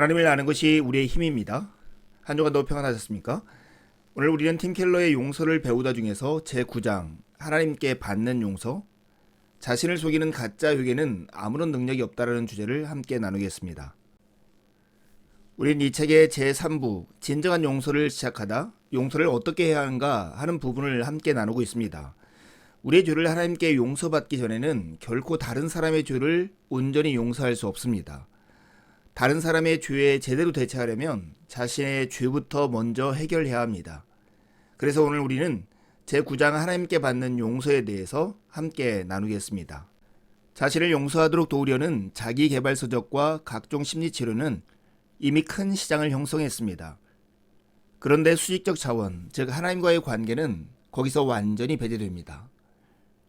하나님을 아는 것이 우리의 힘입니다. 한 주간도 평안하셨습니까? 오늘 우리는 팀 켈러의 용서를 배우다 중에서 제9장 하나님께 받는 용서 자신을 속이는 가짜 회개는 아무런 능력이 없다라는 주제를 함께 나누겠습니다. 우린 이 책의 제3부 진정한 용서를 시작하다 용서를 어떻게 해야 하는가 하는 부분을 함께 나누고 있습니다. 우리의 죄를 하나님께 용서받기 전에는 결코 다른 사람의 죄를 온전히 용서할 수 없습니다. 다른 사람의 죄에 제대로 대처하려면 자신의 죄부터 먼저 해결해야 합니다. 그래서 오늘 우리는 제9장 하나님께 받는 용서에 대해서 함께 나누겠습니다. 자신을 용서하도록 도우려는 자기 개발 서적과 각종 심리 치료는 이미 큰 시장을 형성했습니다. 그런데 수직적 차원, 즉 하나님과의 관계는 거기서 완전히 배제됩니다.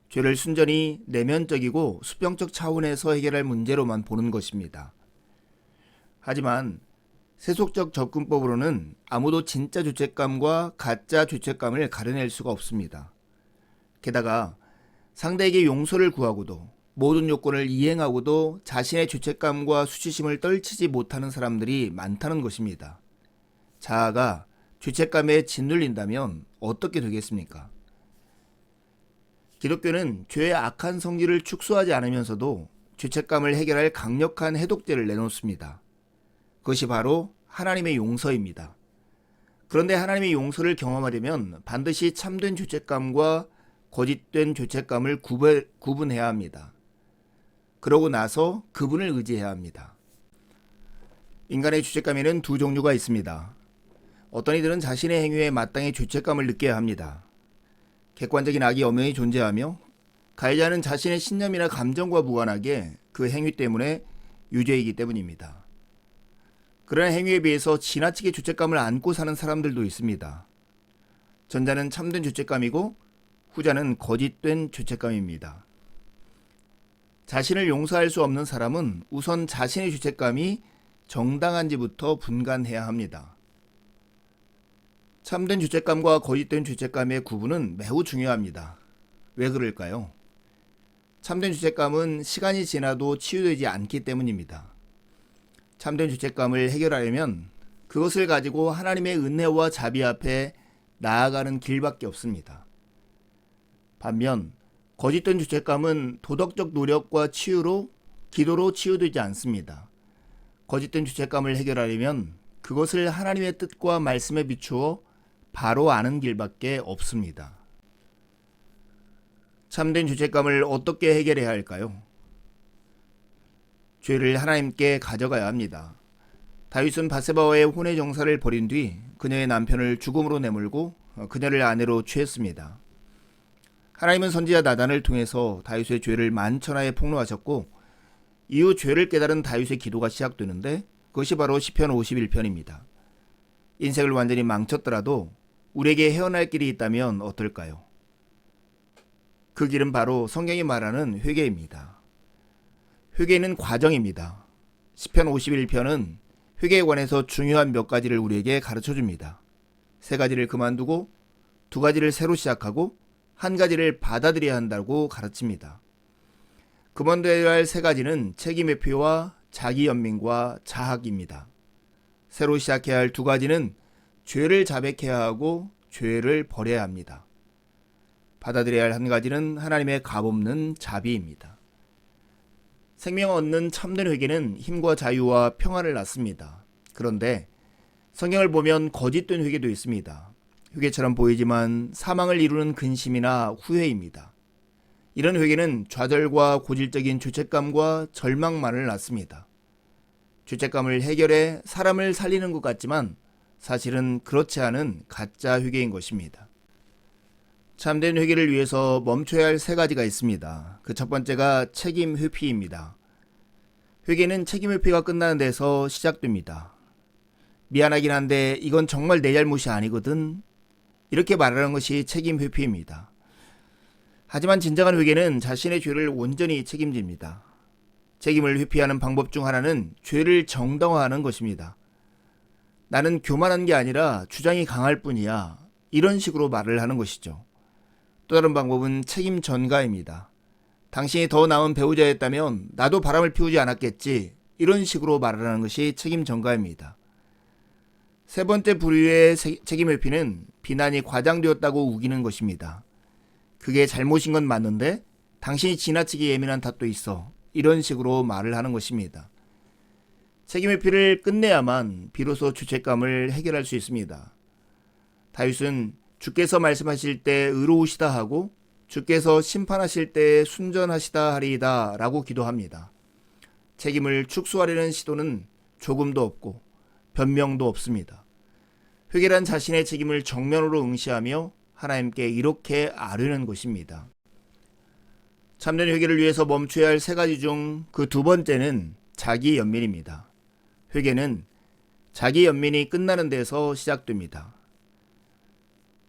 죄를 순전히 내면적이고 수평적 차원에서 해결할 문제로만 보는 것입니다. 하지만 세속적 접근법으로는 아무도 진짜 죄책감과 가짜 죄책감을 가려낼 수가 없습니다. 게다가 상대에게 용서를 구하고도 모든 요건을 이행하고도 자신의 죄책감과 수치심을 떨치지 못하는 사람들이 많다는 것입니다. 자아가 죄책감에 짓눌린다면 어떻게 되겠습니까? 기독교는 죄의 악한 성질을 축소하지 않으면서도 죄책감을 해결할 강력한 해독제를 내놓습니다. 그것이 바로 하나님의 용서입니다. 그런데 하나님의 용서를 경험하려면 반드시 참된 죄책감과 거짓된 죄책감을 구분, 해야 합니다. 그러고 나서 그분을 의지해야 합니다. 인간의 죄책감에는 두 종류가 있습니다. 어떤 이들은 자신의 행위에 마땅히 죄책감을 느껴야 합니다. 객관적인 악이 엄연히 존재하며 가해자는 자신의 신념이나 감정과 무관하게 그 행위 때문에 유죄이기 때문입니다. 그런 행위에 비해서 지나치게 죄책감을 안고 사는 사람들도 있습니다. 전자는 참된 죄책감이고 후자는 거짓된 죄책감입니다. 자신을 용서할 수 없는 사람은 우선 자신의 죄책감이 정당한지부터 분간해야 합니다. 참된 죄책감과 거짓된 죄책감의 구분은 매우 중요합니다. 왜 그럴까요? 참된 죄책감은 시간이 지나도 치유되지 않기 때문입니다. 참된 죄책감을 해결하려면 그것을 가지고 하나님의 은혜와 자비 앞에 나아가는 길밖에 없습니다. 반면 거짓된 죄책감은 도덕적 노력과 치유로 기도로 치유되지 않습니다. 거짓된 죄책감을 해결하려면 그것을 하나님의 뜻과 말씀에 비추어 바로 아는 길밖에 없습니다. 참된 죄책감을 어떻게 해결해야 할까요? 죄를 하나님께 가져가야 합니다. 다윗은 바세바와의 혼의 정사를 벌인 뒤 그녀의 남편을 죽음으로 내몰고 그녀를 아내로 취했습니다. 하나님은 선지자 나단을 통해서 다윗의 죄를 만천하에 폭로하셨고 이후 죄를 깨달은 다윗의 기도가 시작되는데 그것이 바로 시편 51편입니다. 인생을 완전히 망쳤더라도 우리에게 헤어날 길이 있다면 어떨까요? 그 길은 바로 성경이 말하는 회개입니다. 회개는 과정입니다. 시편 51편은 회개에 관해서 중요한 몇 가지를 우리에게 가르쳐 줍니다. 세 가지를 그만두고 두 가지를 새로 시작하고 한 가지를 받아들여야 한다고 가르칩니다. 그만둬야 할 세 가지는 책임의 표와 자기 연민과 자학입니다. 새로 시작해야 할 두 가지는 죄를 자백해야 하고 죄를 버려야 합니다. 받아들여야 할 한 가지는 하나님의 값없는 자비입니다. 생명 얻는 참된 회개는 힘과 자유와 평화를 낳습니다. 그런데 성경을 보면 거짓된 회개도 있습니다. 회개처럼 보이지만 사망을 이루는 근심이나 후회입니다. 이런 회개는 좌절과 고질적인 죄책감과 절망만을 낳습니다. 죄책감을 해결해 사람을 살리는 것 같지만 사실은 그렇지 않은 가짜 회개인 것입니다. 참된 회개를 위해서 멈춰야 할 세 가지가 있습니다. 그 첫 번째가 책임 회피입니다. 회개는 책임 회피가 끝나는 데서 시작됩니다. 미안하긴 한데 이건 정말 내 잘못이 아니거든. 이렇게 말하는 것이 책임 회피입니다. 하지만 진정한 회개는 자신의 죄를 온전히 책임집니다. 책임을 회피하는 방법 중 하나는 죄를 정당화하는 것입니다. 나는 교만한 게 아니라 주장이 강할 뿐이야. 이런 식으로 말을 하는 것이죠. 또 다른 방법은 책임 전가입니다. 당신이 더 나은 배우자였다면 나도 바람을 피우지 않았겠지. 이런 식으로 말하는 것이 책임 전가입니다. 세 번째 부류의 세- 책임 회피는 비난이 과장되었다고 우기는 것입니다. 그게 잘못인 건 맞는데 당신이 지나치게 예민한 탓도 있어. 이런 식으로 말을 하는 것입니다. 책임 회피를 끝내야만 비로소 죄책감을 해결할 수 있습니다. 다윗은 주께서 말씀하실 때 의로우시다 하고 주께서 심판하실 때 순전하시다 하리이다 라고 기도합니다. 책임을 축소하려는 시도는 조금도 없고 변명도 없습니다. 회개란 자신의 책임을 정면으로 응시하며 하나님께 이렇게 아뢰는 것입니다. 참된 회개를 위해서 멈춰야 할 세 가지 중 그 두 번째는 자기 연민입니다. 회개는 자기 연민이 끝나는 데서 시작됩니다.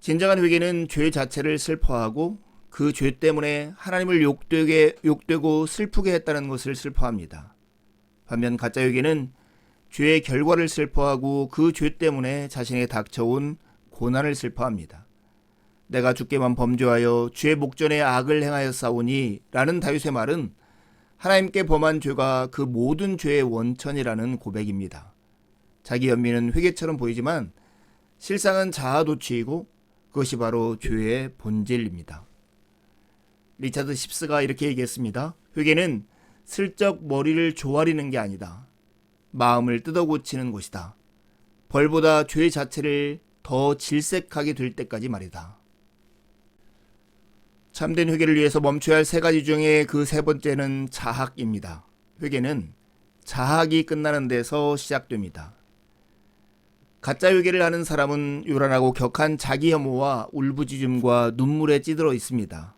진정한 회개는 죄 자체를 슬퍼하고 그 죄 때문에 하나님을 욕되게 욕되고 슬프게 했다는 것을 슬퍼합니다. 반면 가짜 회개는 죄의 결과를 슬퍼하고 그 죄 때문에 자신에게 닥쳐온 고난을 슬퍼합니다. 내가 주께만 범죄하여 죄의 목전에 악을 행하였사오니 라는 다윗의 말은 하나님께 범한 죄가 그 모든 죄의 원천이라는 고백입니다. 자기 연민은 회개처럼 보이지만 실상은 자아도취이고 그것이 바로 죄의 본질입니다. 리차드 십스가 이렇게 얘기했습니다. 회개는 슬쩍 머리를 조아리는 게 아니다. 마음을 뜯어 고치는 것이다. 벌보다 죄 자체를 더 질색하게 될 때까지 말이다. 참된 회개를 위해서 멈춰야 할 세 가지 중에 그 세 번째는 자학입니다. 회개는 자학이 끝나는 데서 시작됩니다. 가짜 회개를 하는 사람은 요란하고 격한 자기 혐오와 울부짖음과 눈물에 찌들어 있습니다.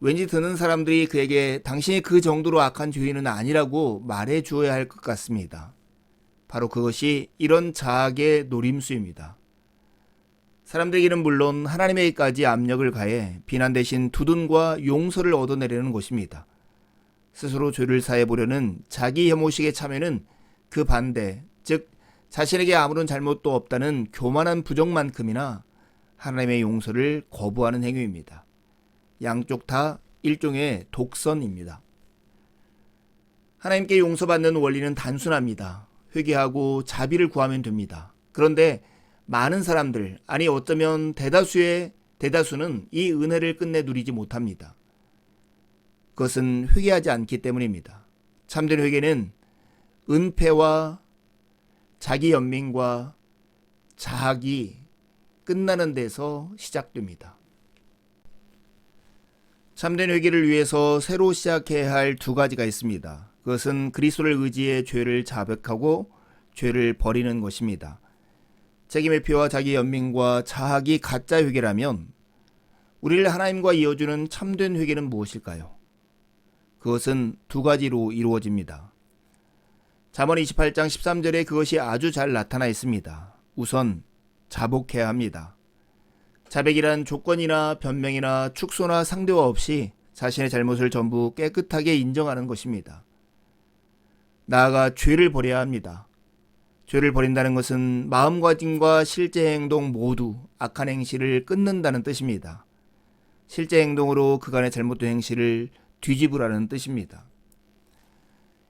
왠지 듣는 사람들이 그에게 당신이 그 정도로 악한 죄인은 아니라고 말해 주어야 할 것 같습니다. 바로 그것이 이런 자학의 노림수입니다. 사람들에게는 물론 하나님에게까지 압력을 가해 비난 대신 두둔과 용서를 얻어내려는 것입니다. 스스로 죄를 사해 보려는 자기 혐오식의 참여는 그 반대, 즉 자신에게 아무런 잘못도 없다는 교만한 부정만큼이나 하나님의 용서를 거부하는 행위입니다. 양쪽 다 일종의 독선입니다. 하나님께 용서받는 원리는 단순합니다. 회개하고 자비를 구하면 됩니다. 그런데 많은 사람들, 아니 어쩌면 대다수의 대다수는 이 은혜를 끝내 누리지 못합니다. 그것은 회개하지 않기 때문입니다. 참된 회개는 은폐와 자기 연민과 자학이 끝나는 데서 시작됩니다. 참된 회개를 위해서 새로 시작해야 할 두 가지가 있습니다. 그것은 그리스도를 의지해 죄를 자백하고 죄를 버리는 것입니다. 책임의 피와 자기 연민과 자학이 가짜 회개라면 우리를 하나님과 이어주는 참된 회개는 무엇일까요? 그것은 두 가지로 이루어집니다. 잠언 28장 13절에 그것이 아주 잘 나타나 있습니다. 우선 자복해야 합니다. 자백이란 조건이나 변명이나 축소나 상대화 없이 자신의 잘못을 전부 깨끗하게 인정하는 것입니다. 나아가 죄를 버려야 합니다. 죄를 버린다는 것은 마음가짐과 실제 행동 모두 악한 행실을 끊는다는 뜻입니다. 실제 행동으로 그간의 잘못된 행실을 뒤집으라는 뜻입니다.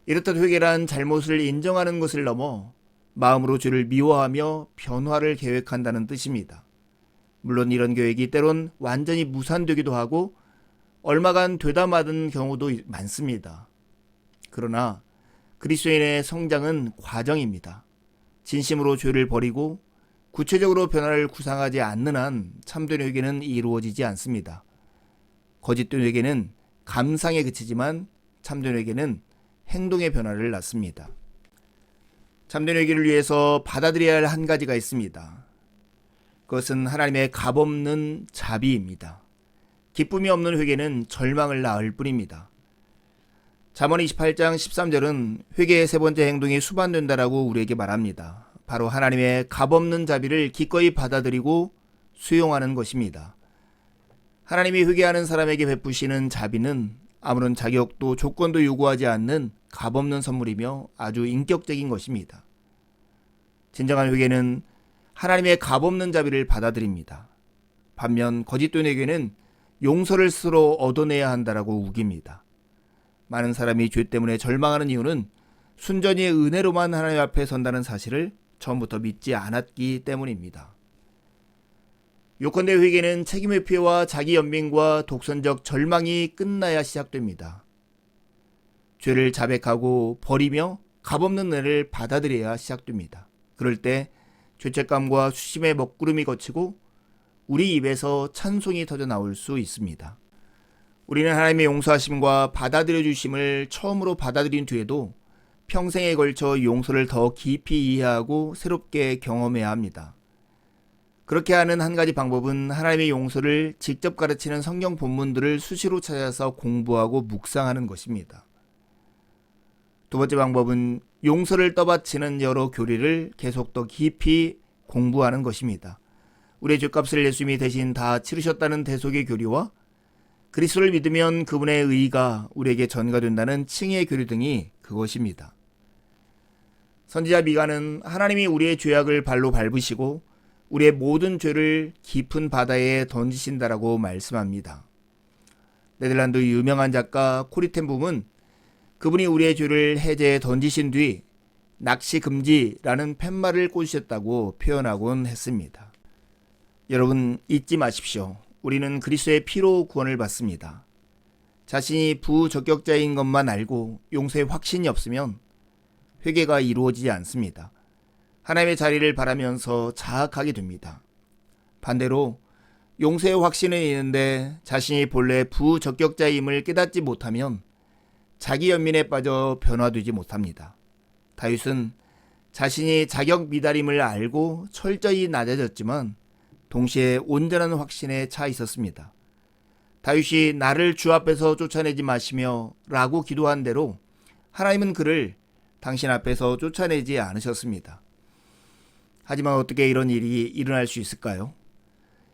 이렇듯 회개란 잘못을 인정하는 것을 넘어 마음으로 죄를 미워하며 변화를 계획한다는 뜻입니다. 물론 이런 계획이 때론 완전히 무산되기도 하고 얼마간 되다 마는 경우도 많습니다. 그러나 그리스도인의 성장은 과정입니다. 진심으로 죄를 버리고 구체적으로 변화를 구상하지 않는 한 참된 회개는 이루어지지 않습니다. 거짓된 회개는 감상에 그치지만 참된 회개는 행동의 변화를 낳습니다. 참된 회개를 위해서 받아들여야 할 한 가지가 있습니다. 그것은 하나님의 값없는 자비입니다. 기쁨이 없는 회개는 절망을 낳을 뿐입니다. 잠언 28장 13절은 회개의 세 번째 행동이 수반된다라고 우리에게 말합니다. 바로 하나님의 값없는 자비를 기꺼이 받아들이고 수용하는 것입니다. 하나님이 회개하는 사람에게 베푸시는 자비는 아무런 자격도 조건도 요구하지 않는 값없는 선물이며 아주 인격적인 것입니다. 진정한 회개는 하나님의 값없는 자비를 받아들입니다. 반면 거짓된 회개는 용서를 스스로 얻어내야 한다라고 우깁니다. 많은 사람이 죄 때문에 절망하는 이유는 순전히 은혜로만 하나님 앞에 선다는 사실을 처음부터 믿지 않았기 때문입니다. 요컨대 회개는 책임의 피해와 자기 연민과 독선적 절망이 끝나야 시작됩니다. 죄를 자백하고 버리며 값없는 은혜를 받아들여야 시작됩니다. 그럴 때 죄책감과 수심의 먹구름이 거치고 우리 입에서 찬송이 터져 나올 수 있습니다. 우리는 하나님의 용서하심과 받아들여 주심을 처음으로 받아들인 뒤에도 평생에 걸쳐 용서를 더 깊이 이해하고 새롭게 경험해야 합니다. 그렇게 하는 한 가지 방법은 하나님의 용서를 직접 가르치는 성경 본문들을 수시로 찾아서 공부하고 묵상하는 것입니다. 두 번째 방법은 용서를 떠받치는 여러 교리를 계속 더 깊이 공부하는 것입니다. 우리의 죄값을 예수님이 대신 다 치르셨다는 대속의 교리와 그리스도를 믿으면 그분의 의가 우리에게 전가된다는 칭의 교리 등이 그것입니다. 선지자 미가는 하나님이 우리의 죄악을 발로 밟으시고 우리의 모든 죄를 깊은 바다에 던지신다라고 말씀합니다. 네덜란드 유명한 작가 코리텐 붐은 그분이 우리의 죄를 해제에 던지신 뒤 낚시 금지라는 팻말을 꽂으셨다고 표현하곤 했습니다. 여러분 잊지 마십시오. 우리는 그리스도의 피로 구원을 받습니다. 자신이 부적격자인 것만 알고 용서의 확신이 없으면 회개가 이루어지지 않습니다. 하나님의 자리를 바라면서 자학하게 됩니다. 반대로 용서의 확신은 있는데 자신이 본래 부적격자임을 깨닫지 못하면 자기 연민에 빠져 변화되지 못합니다. 다윗은 자신이 자격 미달임을 알고 철저히 낮아졌지만 동시에 온전한 확신에 차 있었습니다. 다윗이 나를 주 앞에서 쫓아내지 마시며 라고 기도한 대로 하나님은 그를 당신 앞에서 쫓아내지 않으셨습니다. 하지만 어떻게 이런 일이 일어날 수 있을까요?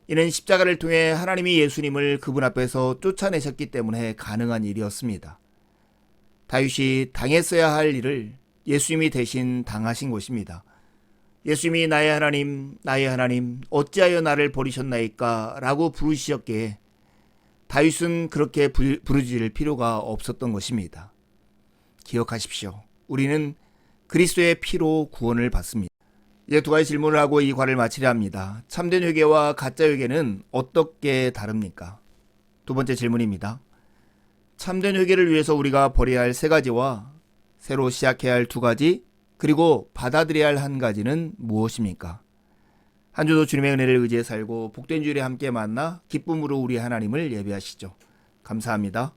이는 십자가를 통해 하나님이 예수님을 그분 앞에서 쫓아내셨기 때문에 가능한 일이었습니다. 다윗이 당했어야 할 일을 예수님이 대신 당하신 것입니다. 예수님이 나의 하나님, 나의 하나님, 어찌하여 나를 버리셨나이까? 라고 부르시었기에 다윗은 그렇게 부르질 필요가 없었던 것입니다. 기억하십시오. 우리는 그리스도의 피로 구원을 받습니다. 이제 두 가지 질문을 하고 이 과를 마치려 합니다. 참된 회개와 가짜 회개는 어떻게 다릅니까? 두 번째 질문입니다. 참된 회개를 위해서 우리가 버려야 할 세 가지와 새로 시작해야 할 두 가지, 그리고 받아들여야 할 한 가지는 무엇입니까? 한 주도 주님의 은혜를 의지해 살고 복된 주일에 함께 만나 기쁨으로 우리 하나님을 예배하시죠. 감사합니다.